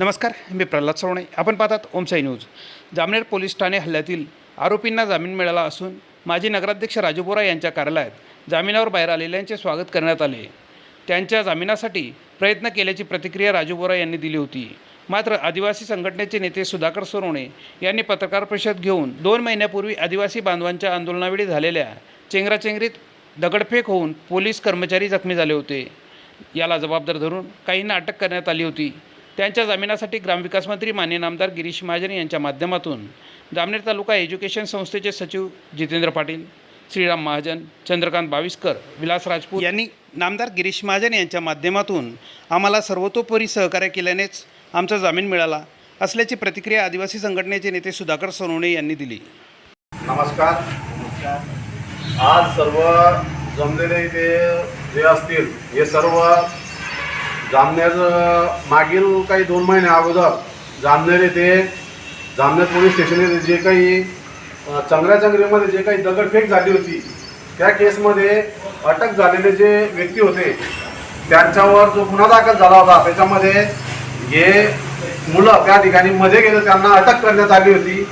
नमस्कार मी प्रल्हाद सवणे. आपण पाहतात ओमसाई न्यूज. जामनेर पोलीस ठाणे हल्ल्यातील आरोपींना जामीन मिळाला असून माजी नगराध्यक्ष राजू बोरा यांच्या कार्यालयात जामिनावर बाहेर आलेल्यांचे स्वागत करण्यात आले. त्यांच्या जामिनासाठी प्रयत्न केल्याची प्रतिक्रिया राजू बोरा यांनी दिली होती. मात्र आदिवासी संघटनेचे नेते सुधाकर सोनवणे यांनी पत्रकार परिषद घेऊन दोन महिन्यापूर्वी आदिवासी बांधवांच्या आंदोलनावेळी झालेल्या चेंगराचेंगरीत दगडफेक होऊन पोलीस कर्मचारी जखमी झाले होते. याला जबाबदार धरून काहींना अटक करण्यात आली होती. त्यांच्या जामिनासाठी ग्रामविकास मंत्री मान्य नामदार गिरीश महाजन यांच्या माध्यमातून जामनेर तालुका एज्युकेशन संस्थेचे सचिव जितेंद्र पाटील श्रीराम महाजन चंद्रकांत बाविस्कर विलास राजपूत यांनी नामदार गिरीश महाजन यांच्या माध्यमातून आम्हाला सर्वतोपरी सहकार्य केल्यानेच आमचा जामीन मिळाला असल्याची प्रतिक्रिया आदिवासी संघटनेचे नेते सुधाकर सोनवणे यांनी दिली. नमस्कार. आज सर्व जमलेले इथे जे असतील हे सर्व जामनेर मागील काही दोन महिने अगोदर जामनेर येथे जामनेर पोलीस स्टेशन येथे जे काही अ, जे काही दगडफेक झाली होती त्या केसमध्ये अटक झालेले जे व्यक्ती होते त्यांच्यावर जो गुन्हा दाखल झाला होता त्याच्यामध्ये हे मुलं त्या ठिकाणी मध्ये गेलं त्यांना अटक करण्यात आली होती.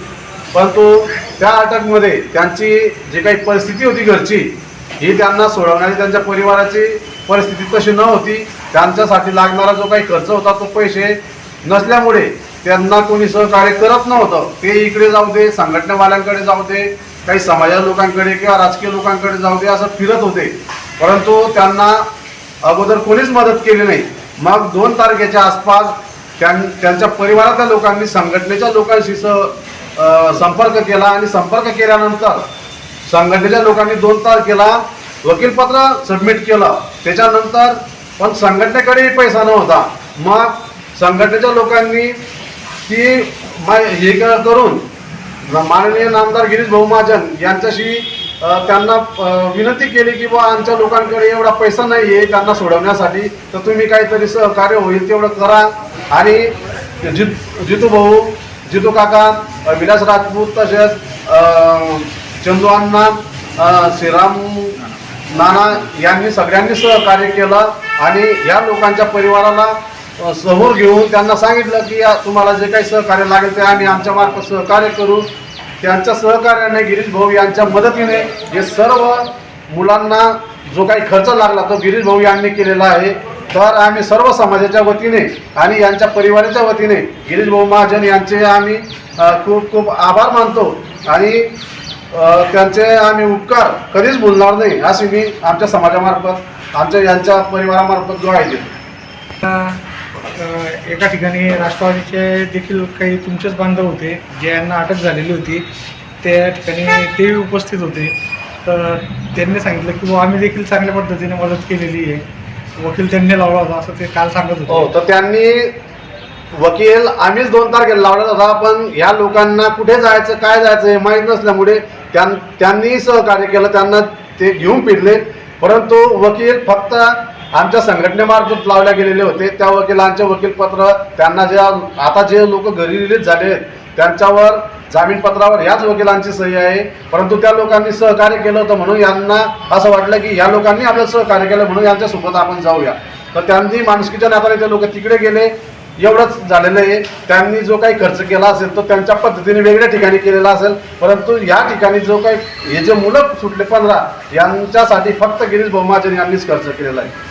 परंतु त्या अटकमध्ये त्यांची जी काही परिस्थिती होती घरची ही त्यांना सोडवण्याची त्यांच्या परिवाराची परिस्थिती तशी न होती त्यांच्यासाठी लागणारा जो काही खर्च होता तो पैसे नसल्यामुळे त्यांना कोणी सहकार्य करत नव्हतं. ते इकडे जाऊ दे संघटनावाल्यांकडे जाऊ दे काही समाजा लोकांकडे किंवा राजकीय लोकांकडे जाऊ दे असं फिरत होते. परंतु त्यांना अगोदर कोणीच मदत केली नाही. मग दोन तारखेच्या आसपास त्यां त्यांच्या परिवारातल्या लोकांनी संघटनेच्या लोकांशी स संपर्क केला आणि संपर्क केल्यानंतर संघटनेच्या लोकांनी दोन तारखेला वकीलपत्र सबमिट केलं. त्याच्यानंतर पण संघटनेकडेही पैसा नव्हता. मग संघटनेच्या लोकांनी ती मा- हे करून माननीय नामदार गिरीश भाऊ महाजन यांच्याशी त्यांना विनंती केली की बा आमच्या लोकांकडे एवढा पैसा नाही आहे त्यांना सोडवण्यासाठी तर तुम्ही काहीतरी सहकार्य होईल तेवढं करा. आणि जित जितू भाऊ जितू काका विलास राजपूत तसेच चंदू अण्णा श्रीराम नाना यांनी सगळ्यांनी सहकार्य केलं आणि या लोकांच्या परिवाराला समोर घेऊन त्यांना सांगितलं की या तुम्हाला जे काही सहकार्य लागेल ते आम्ही आमच्यामार्फत सहकार्य करू. त्यांच्या सहकार्याने गिरीश भाऊ यांच्या मदतीने हे सर्व मुलांना जो काही खर्च लागला तो गिरीश भाऊ यांनी केलेला आहे. तर आम्ही सर्व समाजाच्या वतीने आणि यांच्या परिवाराच्या वतीने गिरीश भाऊ महाजन यांचे आम्ही खूप खूप आभार मानतो. आणि त्यांचे आम्ही उपकार कधीच भुलणार नाही. अशी मी आमच्या समाजामार्फत आमच्या यांच्या परिवारामार्फत अ, एका ठिकाणी राष्ट्रवादीचे देखील काही तुमचेच बांधव होते जे यांना अटक झालेली होती त्या ठिकाणी तेही उपस्थित होते. तर त्यांनी सांगितलं की आम्ही देखील चांगल्या पद्धतीने मदत केलेली आहे. वकील त्यांनी लावला होता असं ते काल सांगत हो होते तर त्यांनी वकील आम्हीच दोन तारखेला लावला होता पण या लोकांना कुठे जायचं काय जायचं हे माहीत नसल्यामुळे त्यां त्यांनी सहकार्य केलं त्यांना ते घेऊन फिरले. परंतु वकील फक्त आमच्या संघटनेमार्फत लावल्या गेलेले होते. त्या वकिलांचे वकीलपत्र त्यांना ज्या आता जे लोक घरी रिलीज झाले आहेत, त्यांच्यावर जामीनपत्रावर याच वकिलांची सही आहे. परंतु त्या लोकांनी सहकार्य केलं होतं म्हणून यांना असं वाटलं की या लोकांनी आपल्याला सहकार्य केलं म्हणून यांच्यासोबत आपण जाऊया. तर त्यांनी माणुसकीच्या नात्याने ते लोक तिकडे गेले. एवढंच झालेलं आहे. त्यांनी जो काही खर्च केला असेल तो त्यांच्या पद्धतीने वेगळ्या ठिकाणी केलेला असेल. परंतु या ठिकाणी जो काही हे जे मुलं सुटले पंधरा यांच्यासाठी फक्त गिरीश बहुमाजन यांनीच खर्च केलेला आहे.